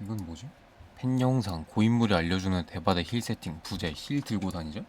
이건 뭐지? 팬 영상 고인물이 알려주는 대바대 힐 세팅 부재 힐 들고 다니죠?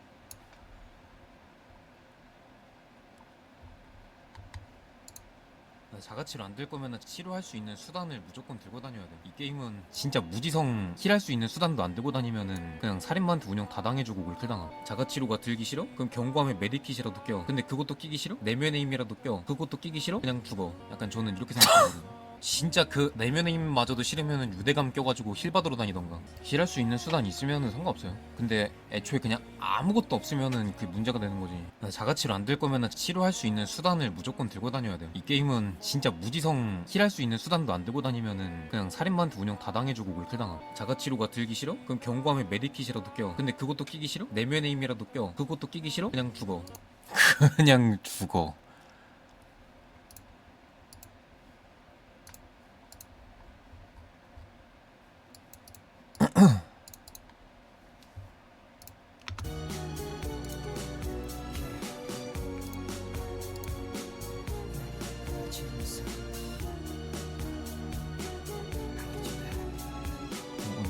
자가치로 안될 거면 치료할 수 있는 수단을 무조건 들고 다녀야 돼. 이 게임은 진짜 무지성 힐할 수 있는 수단도 안 들고 다니면은 그냥 살인마한테 운영 다 당해주고 골클당함. 자가치료가 들기 싫어? 그럼 경고하면 메디킷이라도 껴. 근데 그것도 끼기 싫어? 내면의 힘이라도 껴. 그것도 끼기 싫어? 그냥 죽어. 약간 저는 이렇게 생각하거든. 진짜 그 내면의 힘마저도 싫으면은 유대감 껴가지고 힐 받으러 다니던가. 힐할 수 있는 수단 있으면은 상관없어요. 근데 애초에 그냥 아무것도 없으면은 그게 문제가 되는 거지. 자가치료 안 될 거면은 치료할 수 있는 수단을 무조건 들고 다녀야 돼요. 이 게임은 진짜 무지성 힐할 수 있는 수단도 안 들고 다니면은 그냥 살인마한테 운영 다 당해주고 골클당함. 자가치료가 들기 싫어? 그럼 경고하면 메디킷이라도 껴. 근데 그것도 끼기 싫어? 내면의 힘이라도 껴. 그것도 끼기 싫어? 그냥 죽어. 그냥 죽어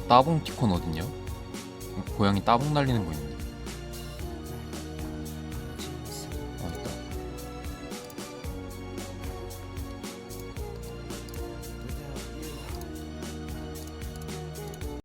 따봉 티콘 어딨냐? 어, 고양이 따봉 날리는 거 있네.